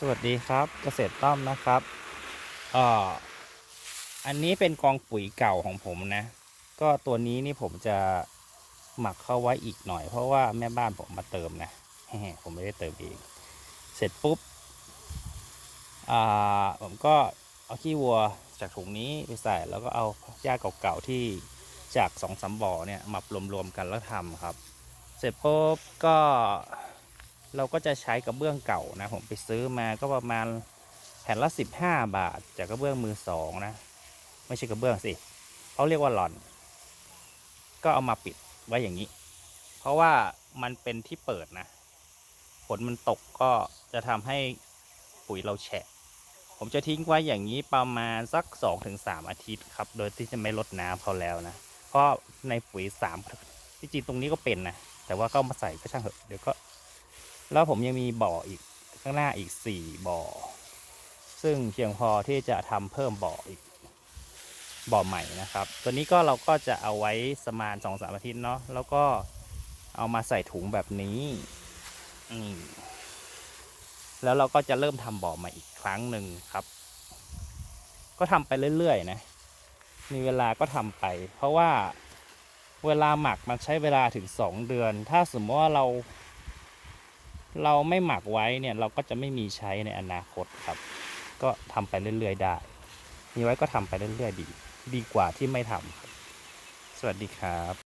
สวัสดีครับเกษตรต้อมนะครับเอ่ออันนี้เป็นกองปุ๋ยเก่าของผมนะ ก็ตัวนี้นี่ผมจะหมักเข้าไว้อีกหน่อย เพราะว่าแม่บ้านผมมาเติมนะผมไม่ได้เติมเองเสร็จปุ๊บอ่าผมก็เอาขี้วัวจากถุงนี้ไปใส่แล้วก็เอาหญ้าเก่าๆที่จากสองสามบ่อเนี่ยมารวมๆกันแล้วทำครับ เสร็จปุ๊บก็ เราก็จะใช้กระเบื้องเก่านะผมไปซื้อมาก็ประมาณแผ่นละ15 บาท จากกระเบื้องมือสองนะ ไม่ใช่กระเบื้องสิเขาเรียกว่าหลอน ก็เอามาปิดไว้อย่างนี้ เพราะว่ามันเป็นที่เปิดนะฝนมันตกก็จะทำให้ปุ๋ยเราแฉะ ผมจะทิ้งไว้อย่างนี้ประมาณสัก 2-3 อาทิตย์ครับ โดยที่จะไม่ลดน้ำเขาแล้วนะ เพราะในปุ๋ย3ที่จริงตรงนี้ก็เป็นนะ แต่ว่าก็มาใส่ก็ช่างเถอะ เดี๋ยวก็ แล้วผมยังมีบ่ออีกข้างหน้าอีกสี่บ่อ ซึ่งเพียงพอที่จะทำเพิ่มบ่ออีกบ่อใหม่นะครับ ตัวนี้ก็เราก็จะเอาไว้สมานสองสามอาทิตย์เนาะแล้วก็เอามาใส่ถุงแบบนี้อืมแล้วเราก็จะเริ่มทำบ่อใหม่อีกครั้งหนึ่งครับ ก็ทำไปเรื่อยๆนะมีเวลาก็ทำไป เพราะว่าเวลาหมักมันใช้เวลาถึงสองเดือน ถ้าสมมติว่าเรา เราไม่หมักไว้เนี่ยเราก็จะไม่มีใช้ในอนาคตครับ ก็ทำไปเรื่อยๆได้ มีไว้ก็ทำไปเรื่อยๆดี ดีกว่าที่ไม่ทำสวัสดีครับ